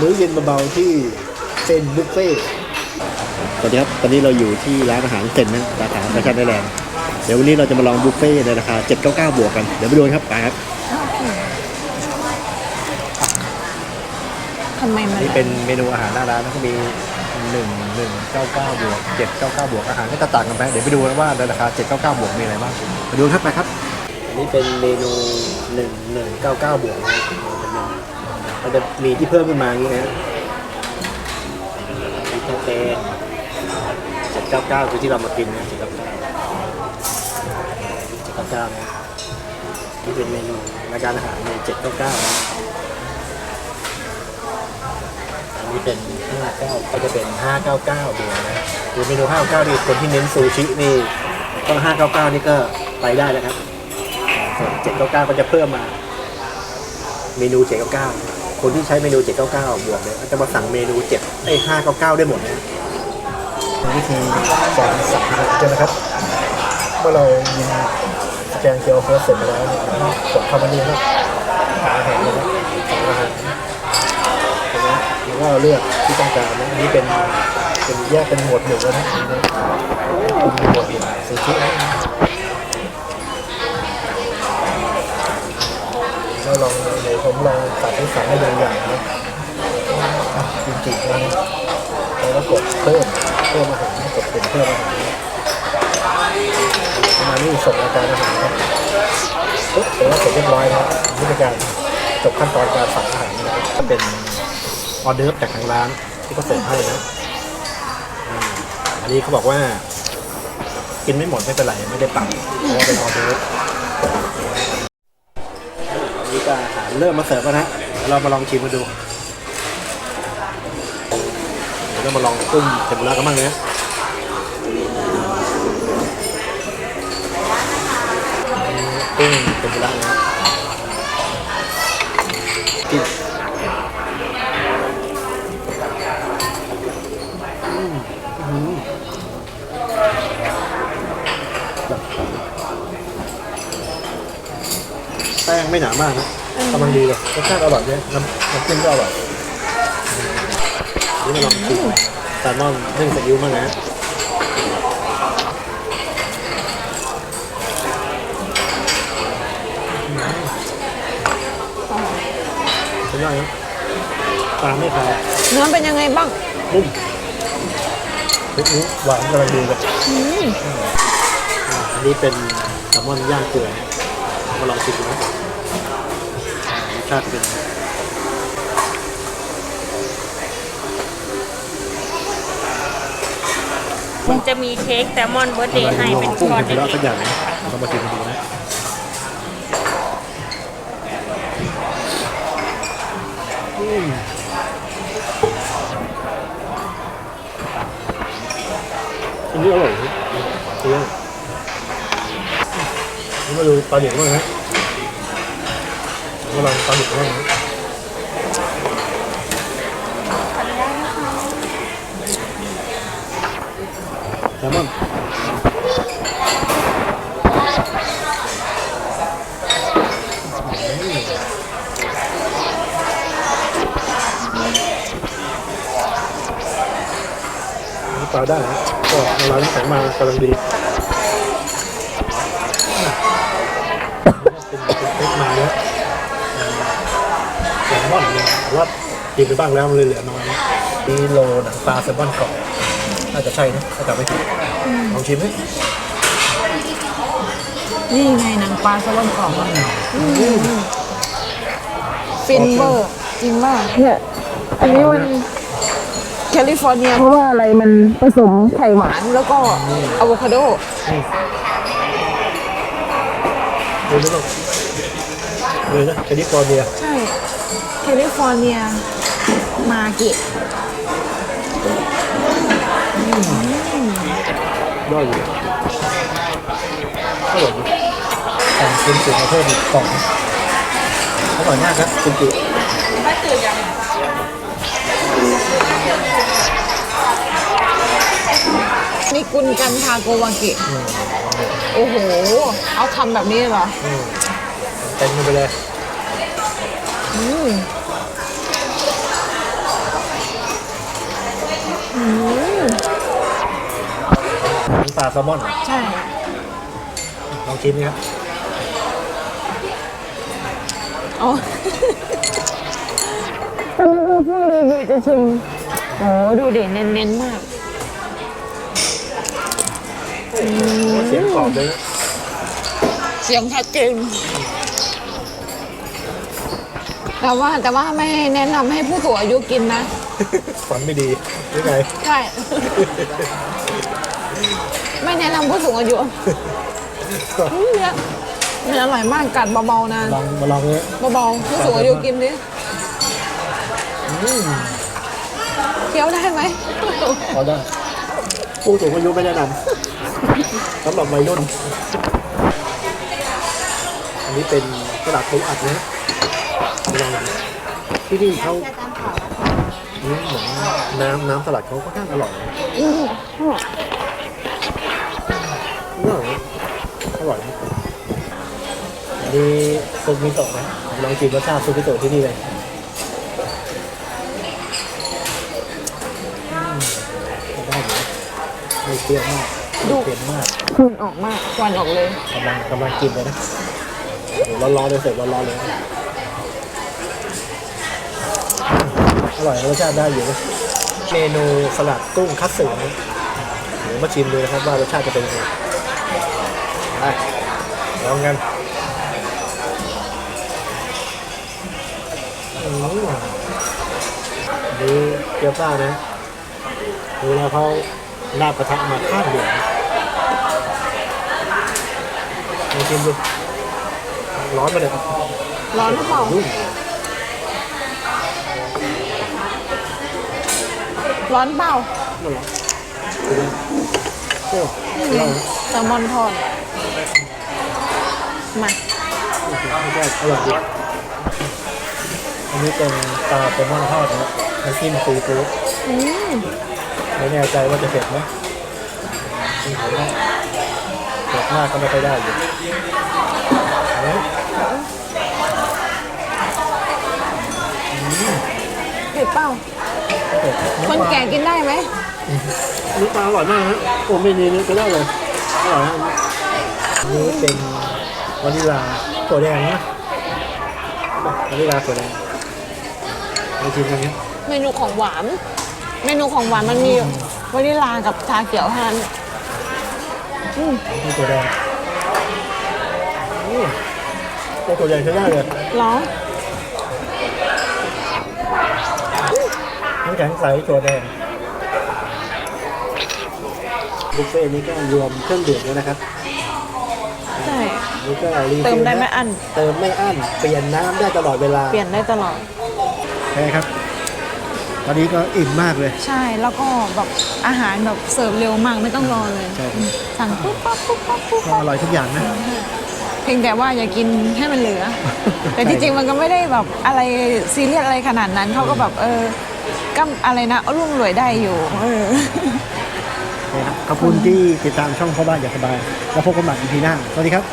มื้อเย็นเบาๆที่เป็นบุฟเฟ่ต์สวัสดีครับตอนนี้เราอยู่ที่ร้านอาหารเซ็นนะสาขาแฟชั่นไอแลนด์เดี๋ยววันนี้เราจะมาลองบุฟเฟ่ต์ในราคา 799 บวกกัน เดี๋ยวไปดูกันครับไปครับทำไมมันนี่เป็นเมนูอาหารหน้าร้านนะก็มีหนึ่งหนึ่งเก้าเก้าบวกเจ็ดเก้าเก้าบวกอาหารก็จะต่างกันไปเดี๋ยวไปดูกันว่าในราคาเจ็ดเก้าเก้าบวกมีอะไรบ้างไปดูครับไปครับ อันนี้เป็นเมนูหนึ่งหนึ่งเก้าเก้าบวกนะ มันจะมีที่เพิ่มขึ้นมาอย่างนี้นะมีโตเตนเจ็ดเก้าเก้าคือที่เรามากินนะเจ็ดเก้าเก้าเจ็ดเก้าเก้านะนี่เป็นเมนูรายการอาหารในเจ็ดเก้าเก้านะอันนี้เป็น59ก็จะเป็น599เดียวนะคือเมนู599นี่คนที่เน้นซูชินี่ก็599นี่ก็ไปได้แล้วครับส่วน799ก็จะเพิ่มมาเมนู799 คนที่ใช้เมนู 799 บวกเนี่ยก็จะมาสั่งเมนู7ไอ้599 ได้หมดนะวิธีการสั่งอาหารกันะครับ เมื่อเรายิงสแกนเคอร์โค้ดเสร็จไปแล้วเนี่ยกดเข้ามานี่ครับหาอาหารนะครับสั่งอาหารนะแล้วก็เลือกที่ต้องการนะอันนี้เป็นเป็นแยกเป็นหมวดหมู่แล้วนะเป็นหมวดหมู่ซูชินะ เดี๋ยวผมลองตัดให้สั่งให้ดูอย่างนะจริงๆนะแล้วก็กดเพิ่มเพิ่มอาหารกดเป็นเพิ่มอาหารประมาณนี้ส่งราการอาหารครับปุ๊บเสร็จแล้วเสร็จเรียบร้อยนะครับนี่เป็นการจบขั้นตอนการสั่งอาหารนะครับก็เป็นออเดิร์จากทางร้านที่เขาสิร์ฟให้นะอันนี้เขาบอกว่า กินไม่หมดไม่เป็นไรไม่ได้ปังเพราะว่าเป็นออเดิร์ฟอันนี้ก็อาหาร เริ่มมาเสิร์ฟแล้วนะเรามาลองชิมมาดูเดี๋ยวเรามาลองกุ้งเทมปุระกันบ้างนะกุ้งเทมปุระนะกินแป้งไม่หนามากนะ กำลังดีเลยรสชาติอร่อยด้วยน้ำน้ำจิ้มก็อร่อยนี่มาลองชิมแซลมอนนึ่งซีอิ๊วมากนะเป็นไงนะปลาไม่คาวเนื้อเป็นยังไงบ้างนุ่มพริกนี้หวานกำลังดีเลยอืมอันนี้เป็นแซลมอนย่างเกลือมาลองชิมดูนะรส ชาติเป็นมันจะมีเค้กแซลมอนเบิร์ดเดย์ให้เป็นกุ้งก้อนเล็สักอย่างนะเรามาชิมกันดูนะอืมอันนี้อร่อยเนื้อนี่มาดูปลาเด็กบ้างนะ มาลองปลาเด็กบ้างนะแซลมอนน้ำปลาได้นะก็ในร้านน้ำแข็งมากำลังดี ว่ากินไปบ้างแล้วมันเลยเหลือน้อยมีโลหนังปลาแซลมอนกรอบน่าจะใช่นะถ้าจำไม่ผิดลองชิมไหมนี่ไงหนังปลาแซลมอนกรอบอะฟินเวอร์จริงมากเนี่ยอันนี้มันแคลิฟอร์เนียเพราะว่าอะไรมันผสมไข่หวานแล้วก็อะโวคาโดดูนะลูกเลยนะแคลิฟอร์เนียใช่ แคลิฟอร์เนียมาเกะยอดอยู่อร่อยดีแต่งเป็นสูตรมาเพิ่มอีกล่องอร่อยมากครับคุณจินี่กุนกันทาโกวาเกะโอ้โห เอาทำแบบนี้เลยเหรอ เต็มไปเลย เป็ปลาแซลมอนเหรอใช่ ลองชิมดิครับอ๋อเออพรุ่งนี้จะชิมโอ้ดูเด่นเน้นๆมากเสียงของเลยนเสียงชัดเจน แต่ว่าแต่ว่าไม่แนะนำให้ผู้สูงอายุกินนะฟันไม่ดีหรือไงใช่ ไม่แนะนำผู้สูงอายุอืมเนี่ยมันอร่อยมากกัดเบาๆนะลองมาลองเลยเบาๆผู้สูงอายุกินดิอืมเคี้ยวได้ไหม พอได้ผู้สูงอายุไม่แนะนำ สำหรับวัยรุ่น อันนี้เป็นกระดาษปูอัดนะลอง ที่นี่เขาอืมเหมือนน้ำน้ำสลัดเขาค่อนข้างอร่อยนะอืมอร่อยนะอร่อยนะอันนี้ซุปมิโตะนะลองชิมรสชาติซุปมิโตะที่นี่เลยอืมได้อยู่นะไม่เปรี้ยวมากไม่เค็มมากควันออกมากควันออกเลยกำลังกำลังกินเลยนะโอ้โหร้อนๆเลยเสร็จร้อนๆเลยนะ อร่อยรสชาติได้อยู่นะเมนูสลัดกุ้งคัตสึเดี๋ยวมาชิมดูนะครับว่ารสชาติจะเป็นยังไงไปลองกันดูเกี๊ยวซ่านะดูแล้วเขาลาบกระทะมาข้างเดียวนะลองชิมดูร้อนไปเลยร้อนหรือเปล่า ร้อนเปล่าไม่ร้อนโอ้อร่อยนะแซลมอนทอดมาไม่ใช่อร่อยดีอันนี้เป็นปลาแซลมอนทอดนะน้ำจิ้มซีฟู้ดอืมไม่แน่ใจว่าจะเผ็ดไหมกินผมว่าเผ็ดมากก็ไม่ค่อยได้อยู่เอาไหมเผ็ดเปล่าเผ็ด คนแก่กินได้ไหมเนื้อปลาอร่อยมากนะโอ้เมนูนี้ก็ได้เลยอร่อยนะอันนี้เป็นวานิลาถั่วแดงนะวานิลาถั่วแดงมาชิมกันครับเมนูของหวาน เมนูของหวานมันมีวานิลากับชาเขียวเท่านั้นอืมนี่ตัวแดงอืมตัวตัวแดงใช้ได้เลยร้อ นน้ำแข็งใสตัวแดงบุฟเฟ่ต์นี้ก็รวมเครื่องดื่มด้วยนะครับใช่ นี่ก็รีฟิลเติมได้ไม่อั้น เติมไม่อั้น เปลี่ยนน้ำได้ตลอดเวลาเปลี่ยนได้ตลอด ใช่ครับ ตอนนี้ก็อิ่มมากเลย ใช่ แล้วก็แบบอาหารแบบเสิร์ฟเร็วมากไม่ต้องรอเลย ใช่ สั่งปุ๊บปั๊บปุ๊บปั๊บปุ๊บก็ปั๊บอร่อยทุกอย่างนะ เพียงแต่ว่าอย่ากินให้มันเหลือ แต่ที่จริงมันก็ไม่ได้แบบอะไรซีเรียสอะไรขนาดนั้นเขาก็แบบเออ ก็อะไรนะรุ่งรวยได้อยู่เออขอบคุณที่ติดตามช่องพ่อบ้านอยากสบาย แล้วพบกันใหม่ EP หน้า สวัสดีครับ